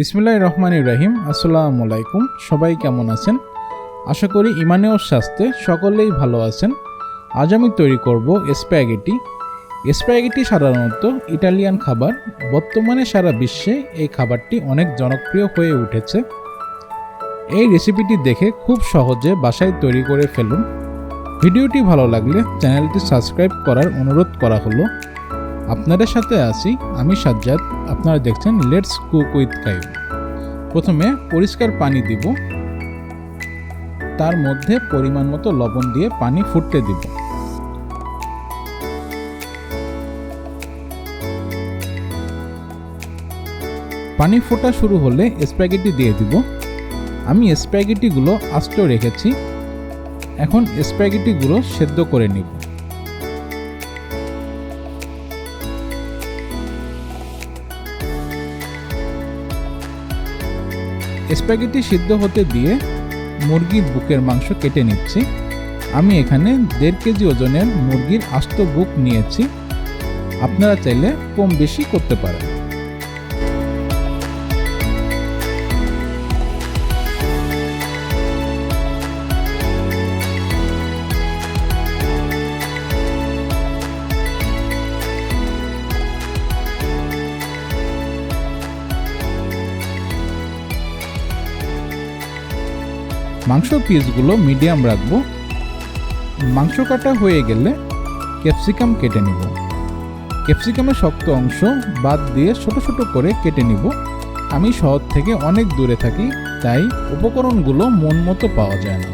বিসমিল্লাহ রহমান ইব্রাহিম আসসালামু আলাইকুম। সবাই কেমন আছেন? আশা করি ইমানে ও স্বাস্থ্যে সকলেই ভালো আছেন। আজ আমি তৈরি করব স্প্যাগেটি। স্প্যাগেটি সাধারণত ইটালিয়ান খাবার। বর্তমানে সারা বিশ্বে এই খাবারটি অনেক জনপ্রিয় হয়ে উঠেছে। এই রেসিপিটি দেখে খুব সহজে বাসায় তৈরি করে ফেলুন। ভিডিওটি ভালো লাগলে চ্যানেলটি সাবস্ক্রাইব করার অনুরোধ করা হলো। আপনাদের সাথে আছি আমি সাজ্জাদ। আপনারা দেখছেন লেটস কুক উইথ কায়ু প্রথমে পরিষ্কার পানি দিব। তার মধ্যে পরিমাণ মতো লবণ দিয়ে পানি ফুটতে দিব। পানি ফোটা শুরু হলে স্প্যাগেটি দিয়ে দিব। আমি স্প্যাগেটিগুলো আস্ত রেখেছি। এখন স্প্যাগেটিগুলো সেদ্ধ করে নিব। স্প্যাগেটি সিদ্ধ হতে দিয়ে মুরগির বুকের মাংস কেটে নিচ্ছি। আমি এখানে দেড় কেজি ওজনের মুরগির আস্ত বুক নিয়েছি। আপনারা চাইলে কম বেশি করতে পারেন। মাংস পিসগুলো মিডিয়াম রাখব। মাংস কাটা হয়ে গেলে ক্যাপসিকাম কেটে নিব। ক্যাপসিকামের শক্ত অংশ বাদ দিয়ে ছোট ছোট করে কেটে নিব। আমি শহর থেকে অনেক দূরে থাকি, তাই উপকরণগুলো মন মতো পাওয়া যায় না।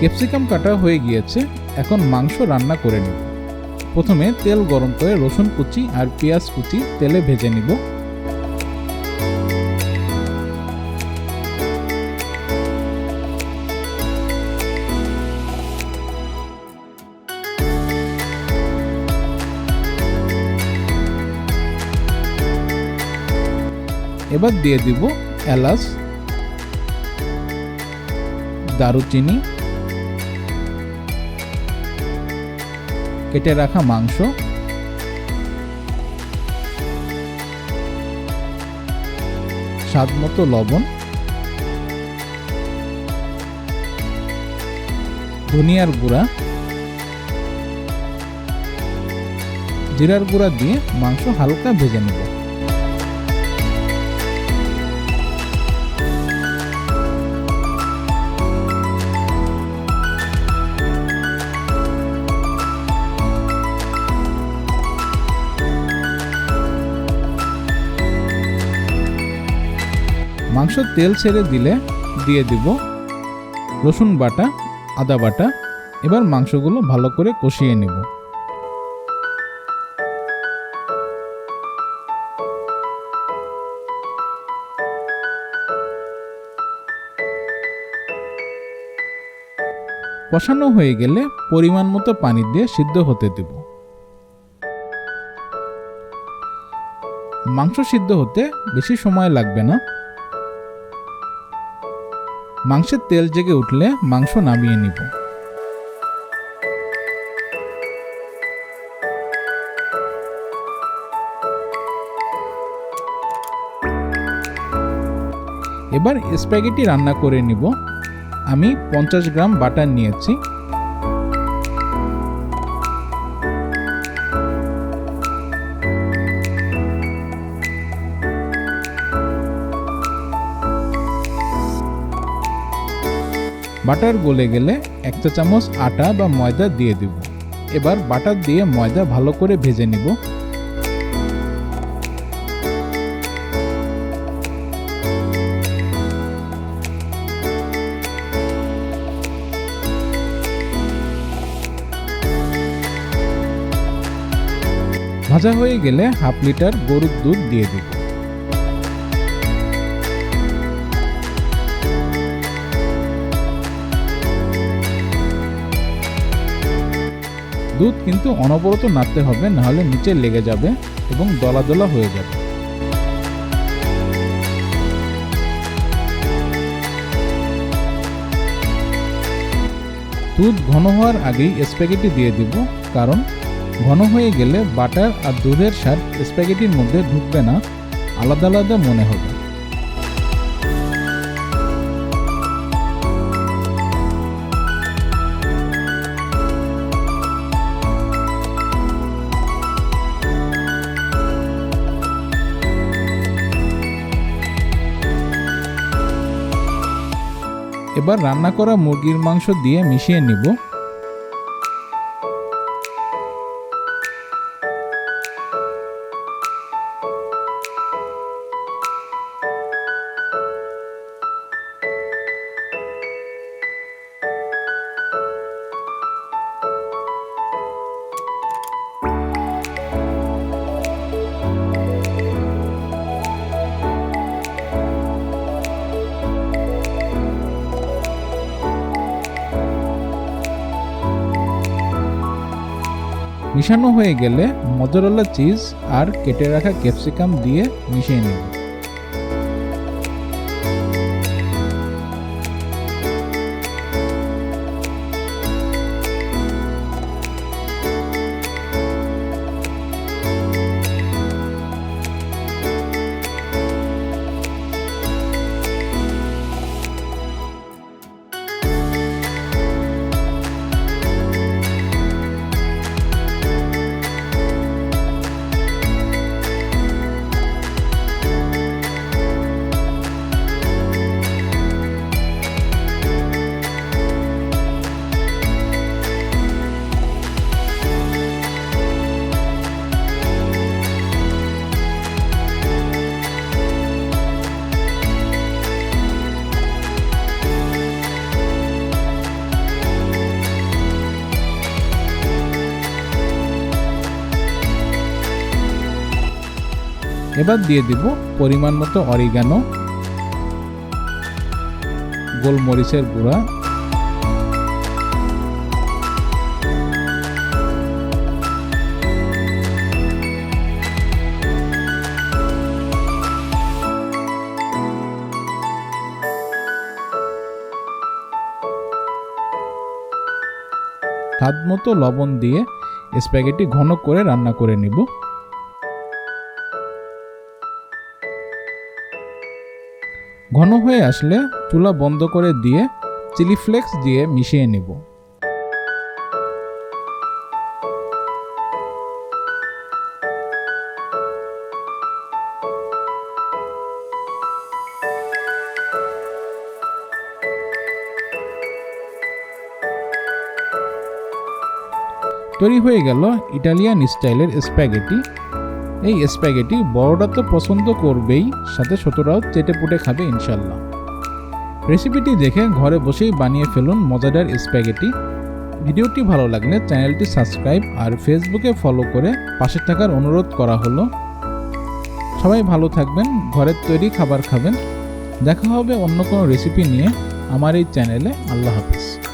ক্যাপসিকাম কাটা হয়ে গিয়েছে, এখন মাংস রান্না করে নিব। প্রথমে তেল গরম করে রসুন কুচি আর পেঁয়াজ কুচি তেলে ভেজে নিব। এবার দিয়ে দিব এলাচ, দারুচিনি কেটে রাখা মাংস। স্বাদ মতো লবণ। ধনিয়ার গুঁড়া। জিরার গুঁড়া দিয়ে মাংস হালকা ভেজে নেব। তেল ছেড়ে দিলে দিয়ে দিব রসুন বাটা, আদা বাটা। এবার মাংসগুলো ভালো করে কষিয়ে নেব। কষানো হয়ে গেলে পরিমাণ মতো পানি দিয়ে সিদ্ধ হতে দেব। মাংস সিদ্ধ হতে বেশি সময় লাগবে না। মাংসের তেল জেগে উঠলে মাংস নামিয়ে নিব। এবার স্প্যাগেটি রান্না করে নিব। আমি পঞ্চাশ গ্রাম বাটার নিয়েছি। বাটার গলে গেলে এক চা চামচ আটা বা ময়দা দিয়ে দেব। এবার বাটার দিয়ে ময়দা ভালো করে ভেজে নেব। ভাজা হয়ে গেলে হাফ লিটার গরুর দুধ দিয়ে দেবো। দুধ কিন্তু অনবরত নাড়তে হবে, নাহলে নিচে লেগে যাবে এবং দলা দলা হয়ে যাবে। দুধ ঘন হওয়ার আগেই স্প্যাগেটি দিয়ে দিব, কারণ ঘন হয়ে গেলে বাটার আর দুধের স্বাদ স্প্যাগেটির মধ্যে ঢুকবে না, আলাদা আলাদা মনে হবে। এবার রান্না করা মুরগির মাংস দিয়ে মিশিয়ে নিব। মিশানো হয়ে গেলে মজরলা চিজ আর কেটে রাখা ক্যাপসিকাম দিয়ে মিশিয়ে নেব। এবার দিয়ে দিব পরিমাণ মতো অরিগানো, গোলমরিচের গুঁড়া, স্বাদ মতো লবণ দিয়ে স্প্যাগেটি ঘন করে রান্না করে নিব। ঘন হয়ে আসলে চুলা বন্ধ করে দিয়ে চিলি ফ্লেক্স দিয়ে মিশিয়ে নেব। তৈরি হয়ে গেল ইটালিয়ান স্টাইলের স্প্যাগেটি। এই স্প্যাগেটি বড়রা তো পছন্দ করবেই, সাথে ছোটরাও চেটে পুটে খাবে ইনশাল্লাহ। রেসিপিটি দেখে ঘরে বসেই বানিয়ে ফেলুন মজাদার স্প্যাগেটি ভিডিওটি ভালো লাগলে চ্যানেলটি সাবস্ক্রাইব আর ফেসবুকে ফলো করে পাশে থাকার অনুরোধ করা হলো। সবাই ভালো থাকবেন ঘরের তৈরি খাবার খাবেন। দেখা হবে অন্য কোনো রেসিপি নিয়ে আমার এই চ্যানেলে। আল্লাহ হাফিজ।